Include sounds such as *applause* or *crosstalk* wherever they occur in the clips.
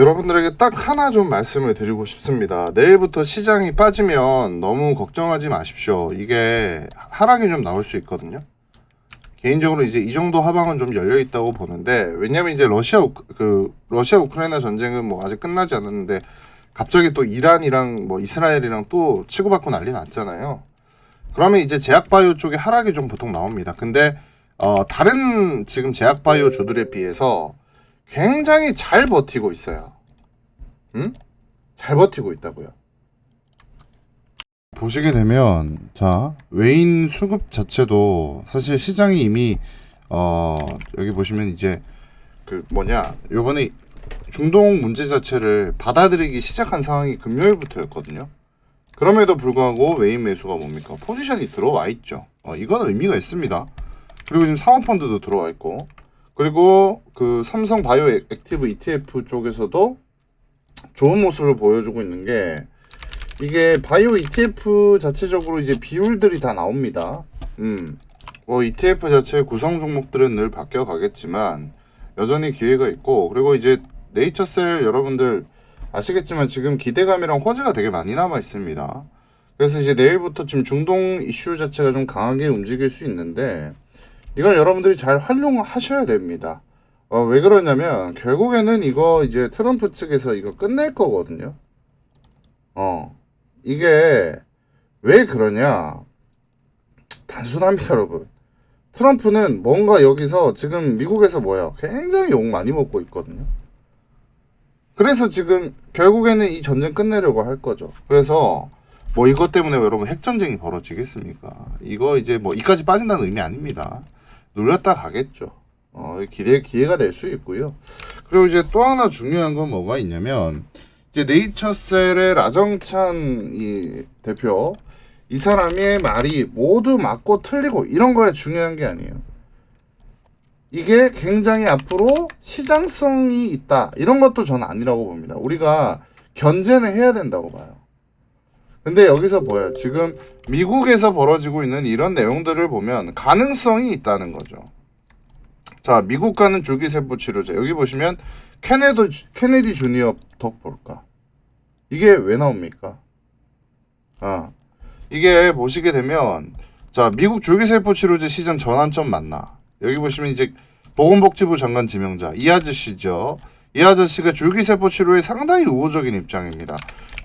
여러분들에게 딱 하나 좀 말씀을 드리고 싶습니다. 내일부터 시장이 빠지면 너무 걱정하지 마십시오. 이게 하락이 좀 나올 수 있거든요. 개인적으로 이제 이 정도 하방은 좀 열려 있다고 보는데 왜냐면 이제 러시아 우, 그 러시아 우크라이나 전쟁은 뭐 아직 끝나지 않았는데 갑자기 또 이란이랑 뭐 이스라엘이랑 또 치고받고 난리 났잖아요. 그러면 이제 제약바이오 쪽에 하락이 좀 보통 나옵니다. 근데 어 다른 지금 제약바이오 주들에 비해서 굉장히 잘 버티고 있어요. 응? 잘 버티고 있다고요. 보시게 되면 자 외인 수급 자체도 사실 시장이 이미 어 여기 보시면 이제 그 뭐냐 요번에 중동 문제 자체를 받아들이기 시작한 상황이 금요일부터였거든요. 그럼에도 불구하고 외인 매수가 뭡니까 포지션이 들어와 있죠. 어, 이건 의미가 있습니다. 그리고 지금 사모펀드도 들어와 있고 그리고 그 삼성 바이오 액티브 ETF 쪽에서도 좋은 모습을 보여주고 있는 게 이게 바이오 ETF 자체적으로 이제 비율들이 다 나옵니다. 음. 뭐 ETF 자체의 구성 종목들은 늘 바뀌어 가겠지만 여전히 기회가 있고 그리고 이제 네이처셀 여러분들 아시겠지만 지금 기대감이랑 호재가 되게 많이 남아 있습니다. 그래서 이제 내일부터 지금 중동 이슈 자체가 좀 강하게 움직일 수 있는데 이걸 여러분들이 잘 활용하셔야 됩니다. 어, 왜 그러냐면 결국에는 이거 이제 트럼프 측에서 이거 끝낼 거거든요. 어. 이게 왜 그러냐? 단순합니다, 여러분. 트럼프는 뭔가 여기서 지금 미국에서 뭐야? 굉장히 욕 많이 먹고 있거든요. 그래서 지금 결국에는 이 전쟁 끝내려고 할 거죠. 그래서 뭐 이것 때문에 여러분 핵전쟁이 벌어지겠습니까? 이거 이제 뭐 이까지 빠진다는 의미 아닙니다. 놀렸다 가겠죠. 어, 기대 기회가 될 수 있고요. 그리고 이제 또 하나 중요한 건 뭐가 있냐면 이제 네이처셀의 라정찬 이 대표 이 사람의 말이 모두 맞고 틀리고 이런 거에 중요한 게 아니에요. 이게 굉장히 앞으로 시장성이 있다 이런 것도 저는 아니라고 봅니다. 우리가 견제는 해야 된다고 봐요. 근데 여기서 뭐예요? 지금 미국에서 벌어지고 있는 이런 내용들을 보면 가능성이 있다는 거죠. 자, 미국 가는 줄기세포 치료제 여기 보시면 케네디 케네디 주니어 덕 볼까? 이게 왜 나옵니까? 아, 이게 보시게 되면 자 미국 줄기세포 치료제 시장 전환점 맞나? 여기 보시면 이제 보건복지부 장관 지명자 이 아저씨죠. 이 아저씨가 줄기세포 치료에 상당히 우호적인 입장입니다.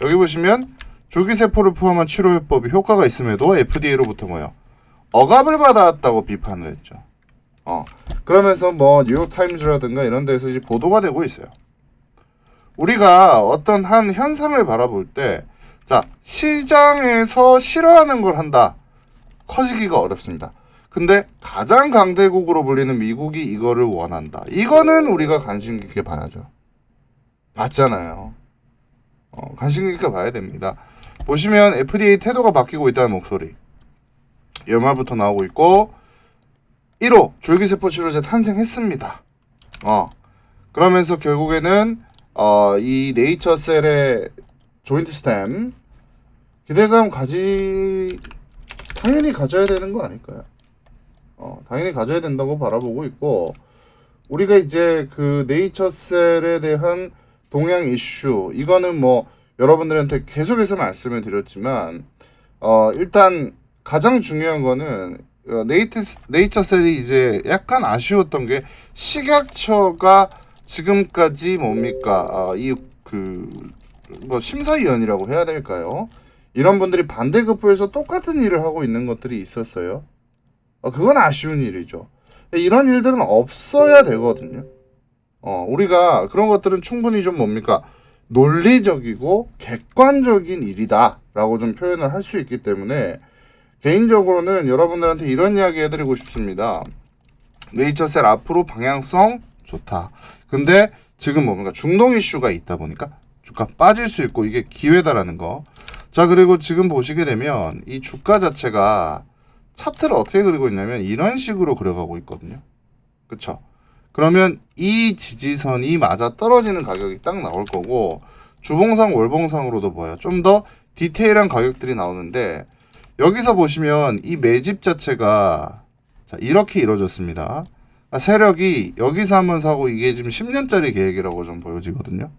여기 보시면 줄기세포를 포함한 치료 해법이 효과가 있음에도 FDA로부터 뭐요? 억압을 받아왔다고 비판을 했죠. 어 그러면서 뭐 뉴욕 타임즈라든가 이런 데서 이제 보도가 되고 있어요. 우리가 어떤 한 현상을 바라볼 때, 자, 시장에서 싫어하는 걸 한다. 커지기가 어렵습니다. 근데 가장 강대국으로 불리는 미국이 이거를 원한다. 이거는 우리가 관심 깊게 봐야죠. 맞잖아요. 어, 관심 깊게 봐야 됩니다. 보시면 FDA 태도가 바뀌고 있다는 목소리. 연말부터 나오고 있고, 1호 줄기세포 치료제 탄생했습니다. 어. 그러면서 결국에는 어, 이 네이처셀의 조인트 스템 기대감 가지 당연히 가져야 되는 거 아닐까요? 어, 당연히 가져야 된다고 바라보고 있고 우리가 이제 그 네이처셀에 대한 동향 이슈 이거는 뭐 여러분들한테 계속해서 말씀을 드렸지만 어, 일단 가장 중요한 거는 어, 네이트, 네이처셀이 이제 약간 아쉬웠던 게 식약처가 지금까지 뭡니까 아, 이그 뭐 심사위원이라고 해야 될까요? 이런 분들이 반대급부에서 똑같은 일을 하고 있는 것들이 있었어요. 어, 그건 아쉬운 일이죠. 이런 일들은 없어야 되거든요. 어, 우리가 그런 것들은 충분히 좀 뭡니까 논리적이고 객관적인 일이다라고 좀 표현을 할 수 있기 때문에 개인적으로는 여러분들한테 이런 이야기 해드리고 싶습니다. 네이처셀 앞으로 방향성 좋다. 근데 지금 뭡니까 중동 이슈가 있다 보니까 주가 빠질 수 있고 이게 기회다라는 거. 자 그리고 지금 보시게 되면 이 주가 자체가 차트를 어떻게 그리고 있냐면 이런 식으로 그려가고 있거든요. 그쵸? 그러면 이 지지선이 맞아 떨어지는 가격이 딱 나올 거고 주봉상 월봉상으로도 보여요. 좀 더 디테일한 가격들이 나오는데 여기서 보시면 이 매집 자체가 자, 이렇게 이루어졌습니다. 아, 세력이 여기서 한번 사고 이게 지금 10년짜리 계획이라고 좀 보여지거든요.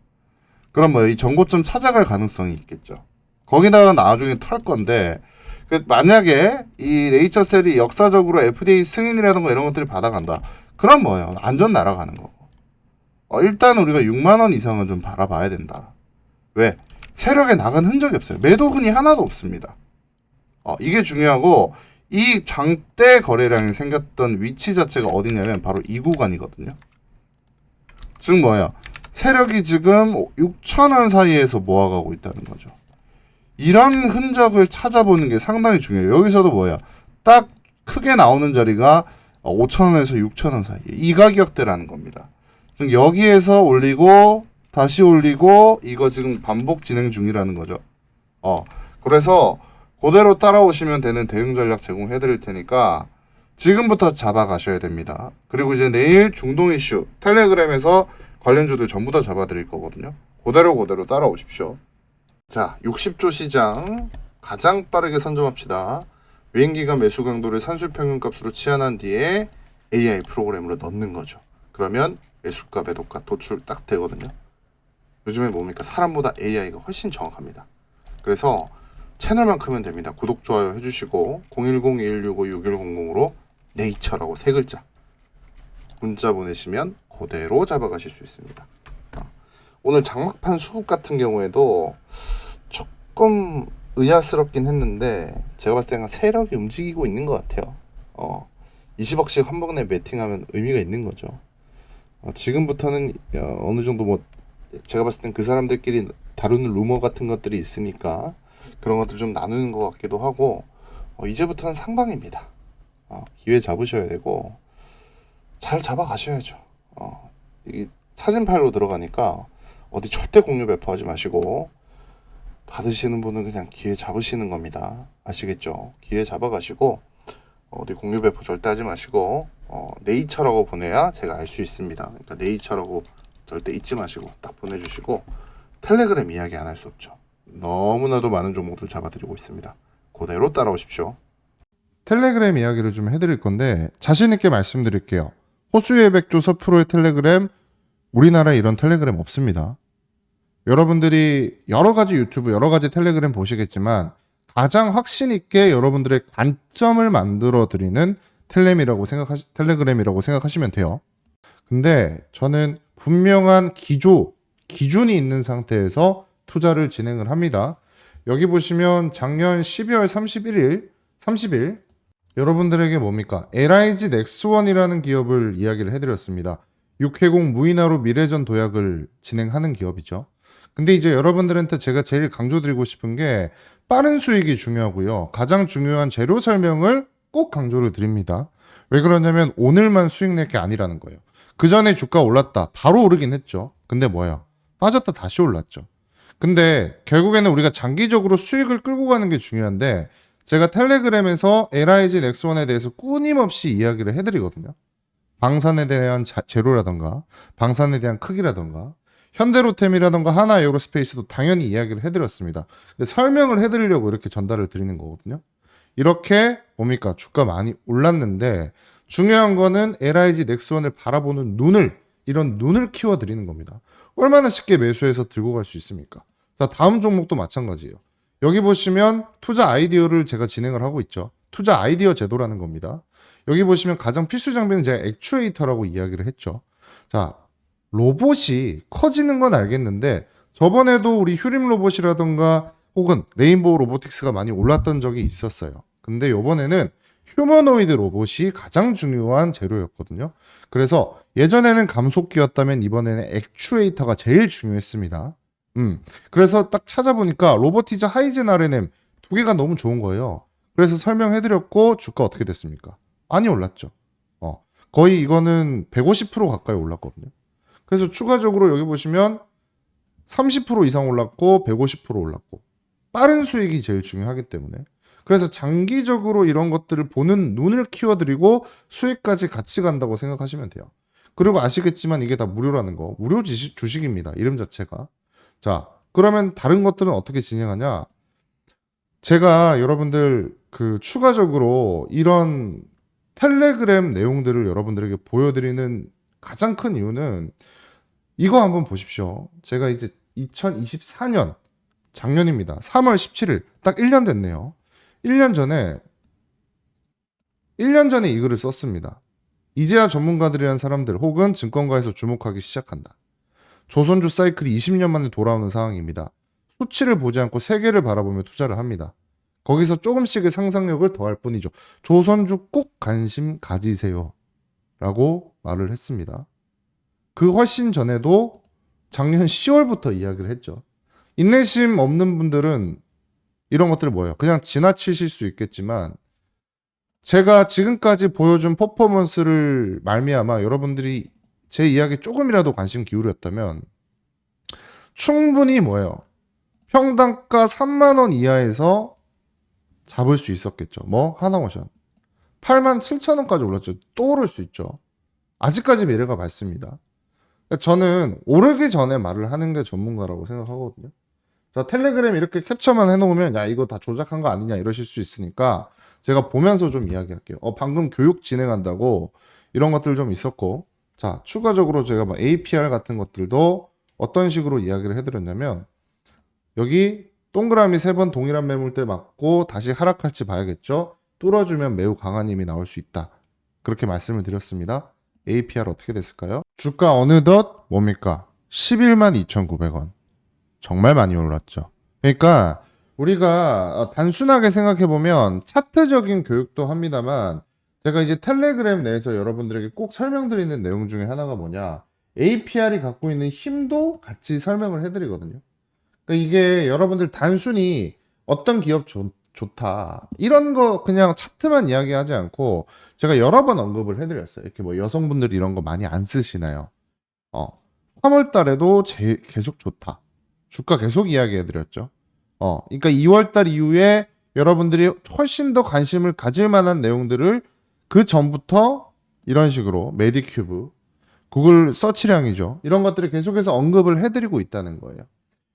그럼 뭐 이 정고점 찾아갈 가능성이 있겠죠. 거기다가 나중에 털 건데 그 만약에 이 네이처셀이 역사적으로 FDA 승인이라든가 이런 것들이 받아간다. 그럼 뭐예요? 안전 날아가는 거고. 어, 일단 우리가 6만 원 이상은 좀 바라봐야 된다. 왜? 세력에 나간 흔적이 없어요. 매도 흔이 하나도 없습니다. 어, 이게 중요하고 이 장대 거래량이 생겼던 위치 자체가 어디냐면 바로 이 구간이거든요. 즉 뭐예요? 세력이 지금 6천 원 사이에서 모아가고 있다는 거죠. 이런 흔적을 찾아보는 게 상당히 중요해요. 여기서도 뭐야? 딱 크게 나오는 자리가 5천 원에서 6천 원 사이. 이 가격대라는 겁니다. 즉 여기에서 올리고 다시 올리고 이거 지금 반복 진행 중이라는 거죠. 어. 그래서 그대로 따라오시면 되는 대응 전략 제공해 드릴 테니까 지금부터 잡아 가셔야 됩니다. 그리고 이제 내일 중동 이슈 텔레그램에서 관련주들 전부 다 잡아 드릴 거거든요. 그대로 그대로 따라오십시오. 자, 60조 시장 가장 빠르게 선점합시다. 외인기관 매수 강도를 산술평균값으로 치환한 뒤에 AI 프로그램으로 넣는 거죠. 그러면 매수가 매도가 도출 딱 되거든요. 요즘에 뭡니까? 사람보다 AI가 훨씬 정확합니다. 그래서 채널만 크면 됩니다. 구독, 좋아요 해주시고 010-2165-6100으로 네이처라고 세 글자 문자 보내시면 그대로 잡아가실 수 있습니다. 어. 오늘 장막판 수급 같은 경우에도 조금 의아스럽긴 했는데 제가 봤을 때는 세력이 움직이고 있는 것 같아요. 어, 20억씩 한 번에 매팅하면 의미가 있는 거죠. 어, 지금부터는 어, 어느 정도 뭐 제가 봤을 땐 그 사람들끼리 다루는 루머 같은 것들이 있으니까 그런 것들 좀 나누는 것 같기도 하고 어, 이제부터는 상방입니다. 어, 기회 잡으셔야 되고 잘 잡아 가셔야죠. 어, 이 사진 파일로 들어가니까 어디 절대 공유 배포하지 마시고 받으시는 분은 그냥 기회 잡으시는 겁니다. 아시겠죠? 기회 잡아 가시고 어디 공유 배포 절대 하지 마시고 어, 네이처라고 보내야 제가 알 수 있습니다. 그러니까 네이처라고 절대 잊지 마시고 딱 보내주시고 텔레그램 이야기 안 할 수 없죠. 너무나도 많은 종목들 잡아드리고 있습니다. 그대로 따라오십시오. 텔레그램 이야기를 좀 해드릴 건데 자신 있게 말씀드릴게요. 호수의 백조 서프로의 텔레그램 우리나라에 이런 텔레그램 없습니다. 여러분들이 여러 가지 유튜브 여러 가지 텔레그램 보시겠지만 가장 확신 있게 여러분들의 관점을 만들어 드리는 텔레이라고 생각하시 텔레그램이라고 생각하시면 돼요. 근데 저는 분명한 기조 기준이 있는 상태에서 투자를 진행을 합니다. 여기 보시면 작년 12월 31일 30일 여러분들에게 뭡니까? LIG 넥스원이라는 기업을 이야기를 해드렸습니다. 육해공 무인화로 미래전 도약을 진행하는 기업이죠. 근데 이제 여러분들한테 제가 제일 강조드리고 싶은 게 빠른 수익이 중요하고요. 가장 중요한 재료 설명을 꼭 강조를 드립니다. 왜 그러냐면 오늘만 수익 낼 게 아니라는 거예요. 그 전에 주가 올랐다. 바로 오르긴 했죠. 근데 뭐야? 빠졌다 다시 올랐죠. 근데 결국에는 우리가 장기적으로 수익을 끌고 가는 게 중요한데 제가 텔레그램에서 LIG 넥스원에 대해서 끊임없이 이야기를 해드리거든요. 방산에 대한 자, 재료라던가 방산에 대한 크기라던가 현대로템이라던가 하나 에어로스페이스도 당연히 이야기를 해드렸습니다. 근데 설명을 해드리려고 이렇게 전달을 드리는 거거든요. 이렇게 뭡니까 주가 많이 올랐는데 중요한 거는 LIG 넥스원을 바라보는 눈을 이런 눈을 키워드리는 겁니다. 얼마나 쉽게 매수해서 들고 갈 수 있습니까? 자 다음 종목도 마찬가지예요. 여기 보시면 투자 아이디어를 제가 진행을 하고 있죠. 투자 아이디어 제도라는 겁니다. 여기 보시면 가장 필수 장비는 제가 액추에이터라고 이야기를 했죠. 자, 로봇이 커지는 건 알겠는데 저번에도 우리 휴림 로봇이라던가 혹은 레인보우 로보틱스가 많이 올랐던 적이 있었어요. 근데 요번에는 휴머노이드 로봇이 가장 중요한 재료였거든요. 그래서 예전에는 감속기였다면 이번에는 액추에이터가 제일 중요했습니다. 음. 그래서 딱 찾아보니까 로보티즈 하이젠 RNM 두 개가 너무 좋은 거예요. 그래서 설명해드렸고 주가 어떻게 됐습니까? 많이 올랐죠. 어. 거의 이거는 150% 가까이 올랐거든요. 그래서 추가적으로 여기 보시면 30% 이상 올랐고 150% 올랐고 빠른 수익이 제일 중요하기 때문에 그래서 장기적으로 이런 것들을 보는 눈을 키워드리고 수익까지 같이 간다고 생각하시면 돼요. 그리고 아시겠지만 이게 다 무료라는 거 무료 주식입니다. 이름 자체가 자 그러면 다른 것들은 어떻게 진행하냐? 제가 여러분들 그 추가적으로 이런 텔레그램 내용들을 여러분들에게 보여드리는 가장 큰 이유는 이거 한번 보십시오. 제가 이제 2024년 작년입니다. 3월 17일 딱 1년 됐네요. 1년 전에 1년 전에 이 글을 썼습니다. 이제야 전문가들이란 사람들 혹은 증권가에서 주목하기 시작한다. 조선주 사이클이 20년 만에 돌아오는 상황입니다. 수치를 보지 않고 세계를 바라보며 투자를 합니다. 거기서 조금씩의 상상력을 더할 뿐이죠. 조선주 꼭 관심 가지세요. 라고 말을 했습니다. 그 훨씬 전에도 작년 *laughs* 10월부터 이야기를 했죠. 인내심 없는 분들은 이런 것들 뭐예요? 그냥 지나치실 수 있겠지만 제가 지금까지 보여준 퍼포먼스를 말미암아 여러분들이 제 이야기 조금이라도 관심 기울였다면 충분히 뭐예요? 평당가 3만 원 이하에서 잡을 수 있었겠죠. 뭐 하나오션 8만 7천 원까지 올랐죠. 또 오를 수 있죠. 아직까지 미래가 밝습니다. 그러니까 저는 오르기 전에 말을 하는 게 전문가라고 생각하거든요. 자, 텔레그램 이렇게 캡처만 해놓으면 야 이거 다 조작한 거 아니냐 이러실 수 있으니까 제가 보면서 좀 이야기할게요. 어, 방금 교육 진행한다고 이런 것들 좀 있었고 자 추가적으로 제가 뭐 APR 같은 것들도 어떤 식으로 이야기를 해드렸냐면 여기 동그라미 세 번 동일한 매물대 맞고 다시 하락할지 봐야겠죠. 뚫어주면 매우 강한 힘이 나올 수 있다. 그렇게 말씀을 드렸습니다. APR 어떻게 됐을까요? 주가 어느덧 뭡니까? 11만 2,900원. 정말 많이 올랐죠. 그러니까 우리가 어, 단순하게 생각해 보면 차트적인 교육도 합니다만 제가 이제 텔레그램 내에서 여러분들에게 꼭 설명드리는 내용 중에 하나가 뭐냐 APR이 갖고 있는 힘도 같이 설명을 해드리거든요. 그러니까 이게 여러분들 단순히 어떤 기업 좋, 좋다 이런 거 그냥 차트만 이야기하지 않고 제가 여러 번 언급을 해드렸어요. 이렇게 뭐 여성분들이 이런 거 많이 안 쓰시나요? 어, 3월 달에도 제, 계속 좋다. 주가 계속 이야기해드렸죠. 어, 그러니까 2월 달 이후에 여러분들이 훨씬 더 관심을 가질 만한 내용들을 그 전부터 이런 식으로 메디큐브, 구글 서치량이죠. 이런 것들을 계속해서 언급을 해드리고 있다는 거예요.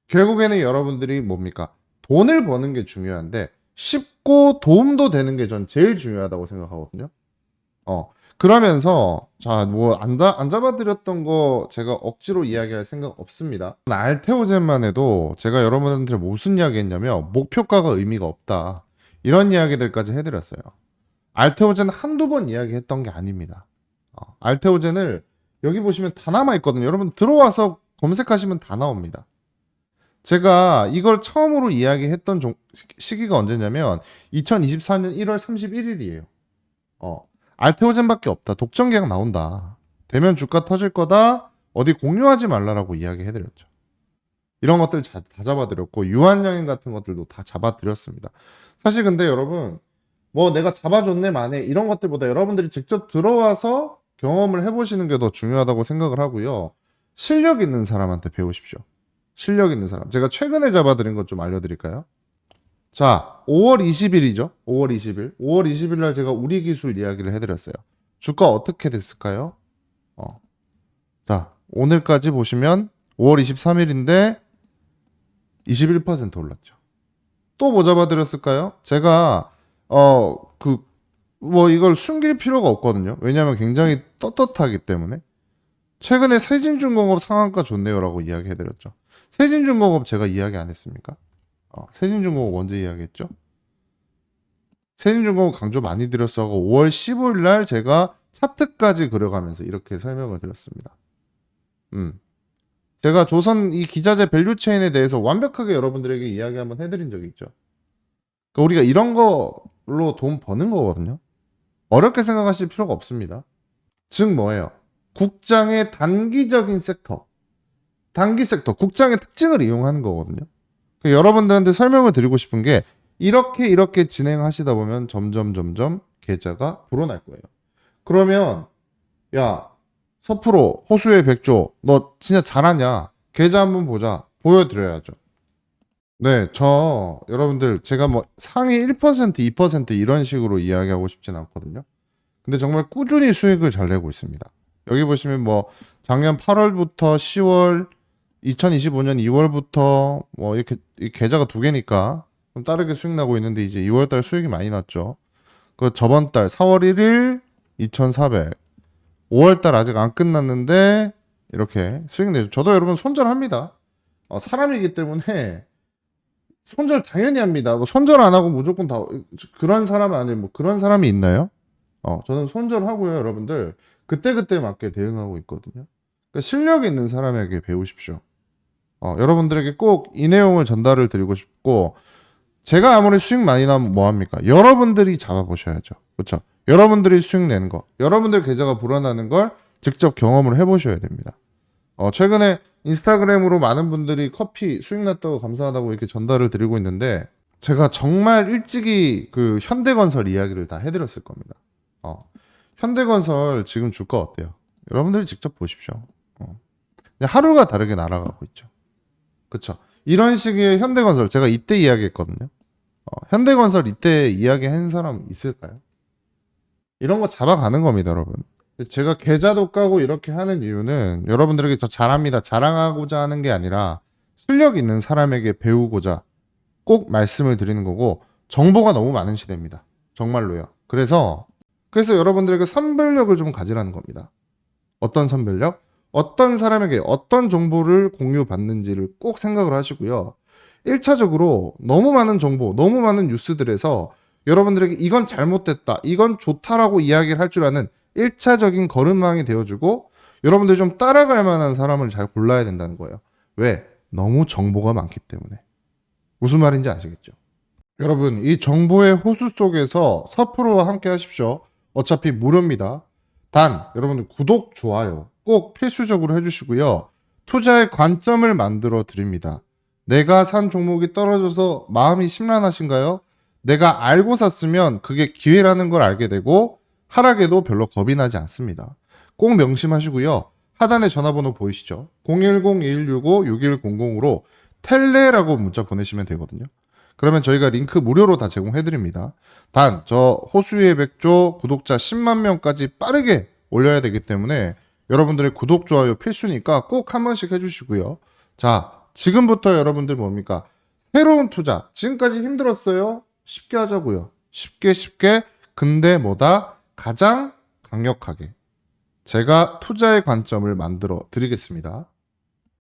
결국에는 여러분들이 뭡니까? 돈을 버는 게 중요한데 쉽고 도움도 되는 게 전 제일 중요하다고 생각하거든요. 어. 그러면서 자뭐 안 안 잡아드렸던 거 제가 억지로 이야기할 생각 없습니다. 알테오젠만 해도 제가 여러분한테 무슨 이야기 했냐면 목표가가 의미가 없다. 이런 이야기들까지 해드렸어요. 알테오젠 한두 번 이야기했던 게 아닙니다. 어, 알테오젠을 여기 보시면 다 남아 있거든요. 여러분 들어와서 검색하시면 다 나옵니다. 제가 이걸 처음으로 이야기했던 종- 시기가 언제냐면 2024년 1월 31일이에요. 어, 알테오젠밖에 없다. 독점 계약 나온다. 되면 주가 터질 거다. 어디 공유하지 말라라고 이야기해드렸죠. 이런 것들 자- 다 잡아드렸고 유한양인 같은 것들도 다 잡아드렸습니다. 사실 근데 여러분 뭐 내가 잡아줬네 만에 이런 것들보다 여러분들이 직접 들어와서 경험을 해보시는 게 더 중요하다고 생각을 하고요. 실력 있는 사람한테 배우십시오. 실력 있는 사람. 제가 최근에 잡아드린 것 좀 알려드릴까요? 자, 5월 20일이죠. 5월 20일. 5월 20일 날 제가 우리 기술 이야기를 해드렸어요. 주가 어떻게 됐을까요? 어. 자, 오늘까지 보시면 5월 23일인데 21% 올랐죠. 또 뭐 잡아드렸을까요? 제가 어 그 뭐 이걸 숨길 필요가 없거든요. 왜냐하면 굉장히 떳떳하기 때문에 최근에 세진중공업 상한가 좋네요라고 이야기해드렸죠. 세진중공업 제가 이야기 안 했습니까? 어, 세진중공업 언제 이야기했죠? 세진중공업 강조 많이 드렸어하고 5월 15일 날 제가 차트까지 그려가면서 이렇게 설명을 드렸습니다. 음. 제가 조선 이 기자재 밸류 체인에 대해서 완벽하게 여러분들에게 이야기 한번 해드린 적이 있죠. 그러니까 우리가 이런 걸로 돈 버는 거거든요. 어렵게 생각하실 필요가 없습니다. 즉 뭐예요? 국장의 단기적인 섹터, 단기 섹터, 국장의 특징을 이용하는 거거든요. 그러니까 여러분들한테 설명을 드리고 싶은 게 이렇게 이렇게 진행하시다 보면 점점 점점 계좌가 불어날 거예요. 그러면 야 서프로 호수의 백조 너 진짜 잘하냐? 계좌 한번 보자. 보여드려야죠. 네, 저 여러분들 제가 뭐 상위 1% 2% 이런 식으로 이야기하고 싶진 않거든요. 근데 정말 꾸준히 수익을 잘 내고 있습니다. 여기 보시면 뭐 작년 8월부터 10월 2025년 2월부터 뭐 이렇게 이 계좌가 두 개니까 좀 다르게 수익 나고 있는데 이제 2월 달 수익이 많이 났죠. 그 저번 달 4월 1일 2,400. 5월 달 아직 안 끝났는데 이렇게 수익 내죠. 저도 여러분 손절합니다. 어, 사람이기 때문에 손절 당연히 합니다. 뭐 손절 안 하고 무조건 다 그런 사람 아니 뭐 그런 사람이 있나요? 어, 저는 손절하고요, 여러분들. 그때그때 맞게 대응하고 있거든요. 그러니까 실력 있는 사람에게 배우십시오. 어, 여러분들에게 꼭 이 내용을 전달을 드리고 싶고 제가 아무리 수익 많이 나면 뭐 합니까? 여러분들이 잡아 보셔야죠. 그렇죠? 여러분들이 수익 내는 거, 여러분들 계좌가 불어나는 걸 직접 경험을 해 보셔야 됩니다. 어, 최근에 인스타그램으로 많은 분들이 커피 수익 났다고 감사하다고 이렇게 전달을 드리고 있는데 제가 정말 일찍이 그 현대건설 이야기를 다 해드렸을 겁니다. 어, 현대건설 지금 주가 어때요? 여러분들이 직접 보십시오. 어. 하루가 다르게 날아가고 있죠. 그쵸? 이런 식의 현대건설 제가 이때 이야기했거든요. 어, 현대건설 이때 이야기한 사람 있을까요? 이런 거 잡아가는 겁니다, 여러분. 제가 계좌도 까고 이렇게 하는 이유는 여러분들에게 저 잘합니다, 자랑하고자 하는 게 아니라 실력 있는 사람에게 배우고자 꼭 말씀을 드리는 거고 정보가 너무 많은 시대입니다. 정말로요. 그래서 그래서 여러분들에게 선별력을 좀 가지라는 겁니다. 어떤 선별력? 어떤 사람에게 어떤 정보를 공유받는지를 꼭 생각을 하시고요. 1차적으로 너무 많은 정보, 너무 많은 뉴스들에서 여러분들에게 이건 잘못됐다, 이건 좋다라고 이야기를 할 줄 아는 1차적인 걸음망이 되어주고 여러분들이 좀 따라갈 만한 사람을 잘 골라야 된다는 거예요. 왜? 너무 정보가 많기 때문에. 무슨 말인지 아시겠죠? 여러분, 이 정보의 호수 속에서 서프로와 함께 하십시오. 어차피 무료입니다. 단, 여러분들 구독, 좋아요 꼭 필수적으로 해주시고요. 투자의 관점을 만들어 드립니다. 내가 산 종목이 떨어져서 마음이 심란하신가요? 내가 알고 샀으면 그게 기회라는 걸 알게 되고 하락에도 별로 겁이 나지 않습니다. 꼭 명심하시고요. 하단에 전화번호 보이시죠? 010-2165-6100으로 텔레라고 문자 보내시면 되거든요. 그러면 저희가 링크 무료로 다 제공해드립니다. 단, 저 호수의 백조 구독자 10만 명까지 빠르게 올려야 되기 때문에 여러분들의 구독, 좋아요 필수니까 꼭 한 번씩 해주시고요. 자, 지금부터 여러분들 뭡니까? 새로운 투자. 지금까지 힘들었어요? 쉽게 하자고요. 쉽게 쉽게. 근데 뭐다? 가장 강력하게. 제가 투자의 관점을 만들어 드리겠습니다.